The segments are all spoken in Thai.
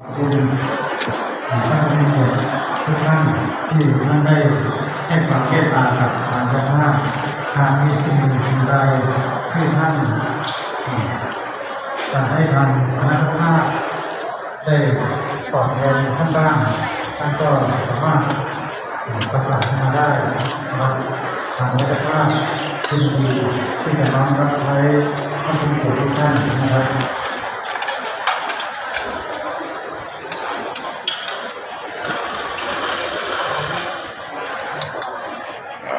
คุณท่านผู้มีเกียรติทุกท่านที่ท่านได้ให้ความเมตตากับทางเจ้าภาพหากมีสิ่งหนึ่งสิ่งใดที่ท่านจะให้ทางคณะเจ้าภาพได้ตอบแทนท่านบ้างท่านก็สามารถประสานมาได้นะครับทางคณะเจ้าภาพยินดีที่จะน้อมรับใช้ท่านผู้มีเกียรติทุกท่านนะครับ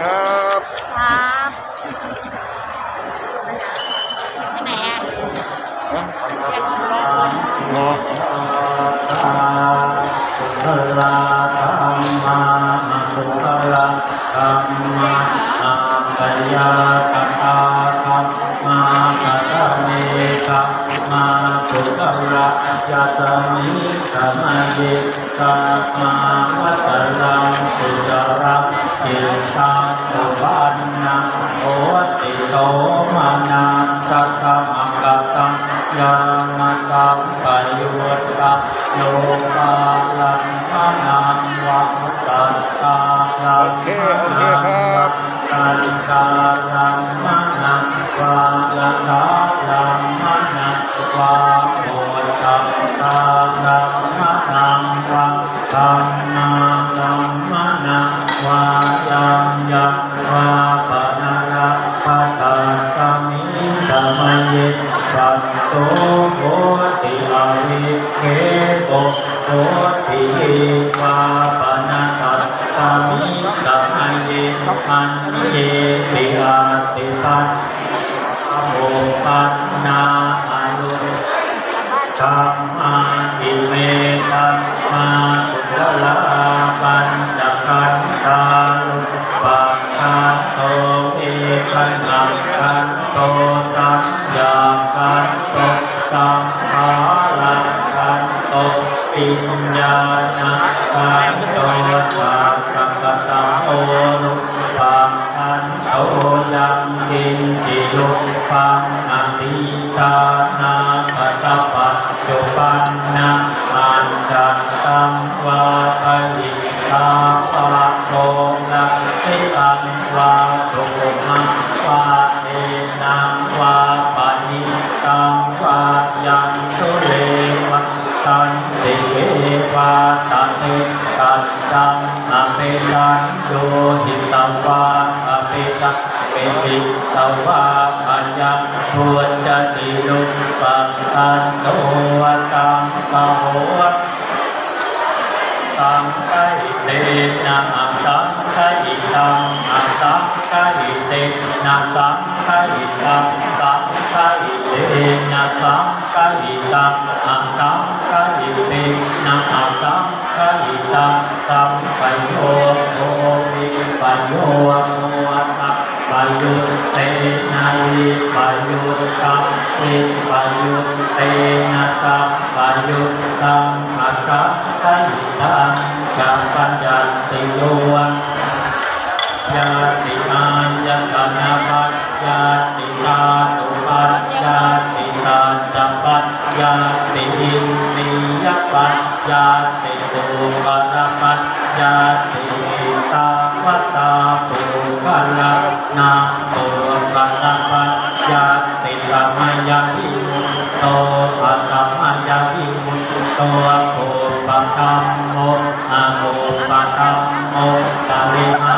ถาธรรมาปัตเมตะมาสุขลายาสมิสมัยสัมมาวัตลังสุจรัก กิตตังสุปันนังโอติโตมานังสัตตมกตังยามาตังปยุตตะโลกาลังมานังวังตัสสะลังเคโอเคครับตันตาลังมานังวาลังลัง โพธิวาปนาตัสสามิตามัยเยอันเยติอาติปัสโมปันนาอนุธรรมาอิเม ปิญญาณกันโตตาตัปตังโอลุปังอันโตยังกินจิลุปังอนิตา ติวาตันติตันตังอเปตันโยหิตังวาอเปตังเปติตวาปัญญาพุทธติลุปังคันโตตังกโหตังไกเตนะอังตังไกตังอังตังไกเตนะตังไกตังตังไกเตนะตังไกตัง เตนะอังตังไกตังตังปโยโภวิปโยโมตังปโยเตนะวิปยุตตังวิปโยเตนะตังปโยตังอัตตะไกตังจัปปัญญติโยยาติอายัตนาปัจยาติตา ยาติอินทรียปัจยาติตุปะระปัจยาติตาวตาปุกะละนาปุกะละปัจยาติธรรมยาทิมุตโตปัตตมยาทิมุตโตโภปะธรรมโมอะโภปะธรรมโมปะริหา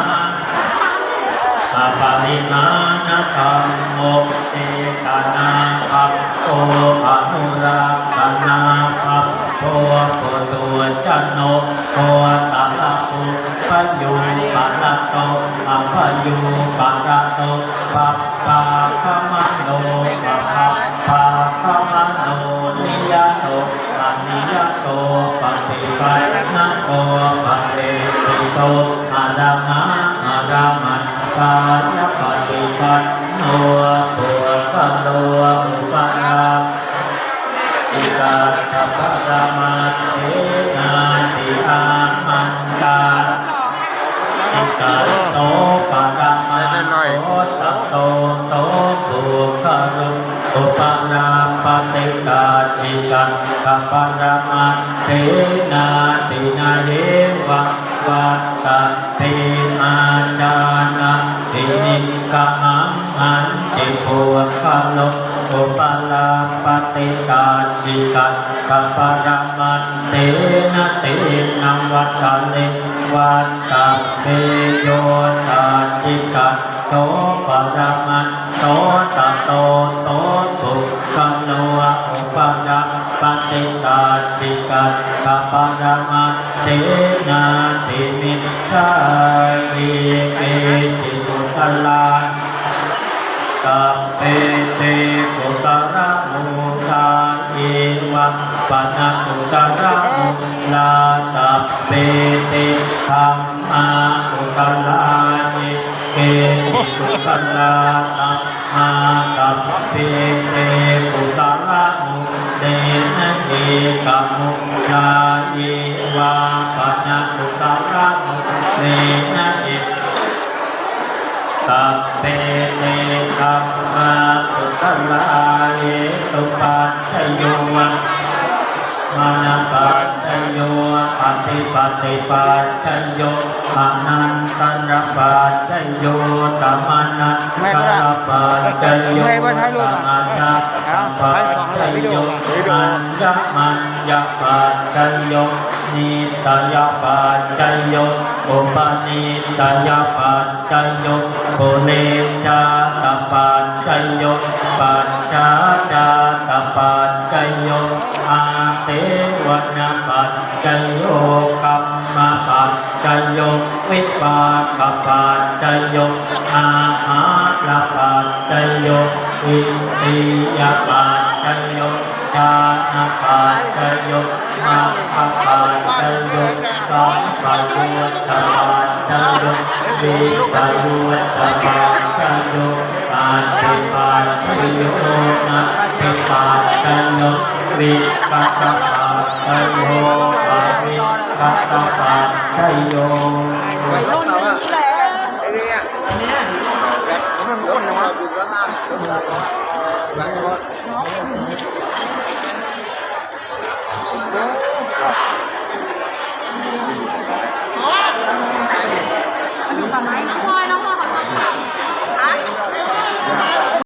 สัพพิมานะธรรมโมเอกนาคัปโตอนุ รักษนาคัปโตโพตุจันโนโพตะละอุปยุปะลโตอัปปยุปะละโตปัปปะคมโนปะภะภาคมโนนิยโตนิยโตปฏิปันนะโตปฏิปิโตอะระมะอะระมันกายปฏิปันโนปุถะโลอุปนา ติกาสัพพะรามาเทนาติอามันตาติกาโตปะรามาโตตัตโตโตปุกะรุอุปนาปติกาจิกันกัปปะรามาเทนาตินาเยวะวัตตะเตมาจานาตินิกะมังอันติปุกะรุ อุปลาปฏิกาจิกัตตปรมันเตนะเตนังวัฏเลวัตตะเตโยตาจิกัตโตปรมันโตตะโตโตสุกังโนอุปลาปฏิกาจิกัตตปรมันเตนะติมิตาเอเอจิตุตลาสัพเพเต ปนะปุตระมุลาตัพเพเตธรรมาปุตระเยเกติปุตระตัมมาตัพเพเตปุตระมุเดนะเอกมุลาเยวาปนะปุตระมุเดนะเอก สัพเพเนธรรมาตุตลาเยตุปัจจโยมานาปัจจโยปฏิปฏิปัจจโย อนันตระปัจจโยตมานันตระปัจจโยตมานันตระปัจจโยอัญญมัญญปัจจโยนิตยปัจจโยอุปนิตยปัจจโยปุเรจตปัจจโย วิปากปัจจโยอาหาลปัจจโยอินทรียปัจจโยชาณปัจจโยมาคปัจจโยสัมปยุตปัจจโยวิปยุตปัจจโยปาติปัจจโยนะติปัจจโยวิปัสสปัจจโยปาวิปัสสะปัจจโย วัยรุ่นนี่แหละมันอ้วนนะวะ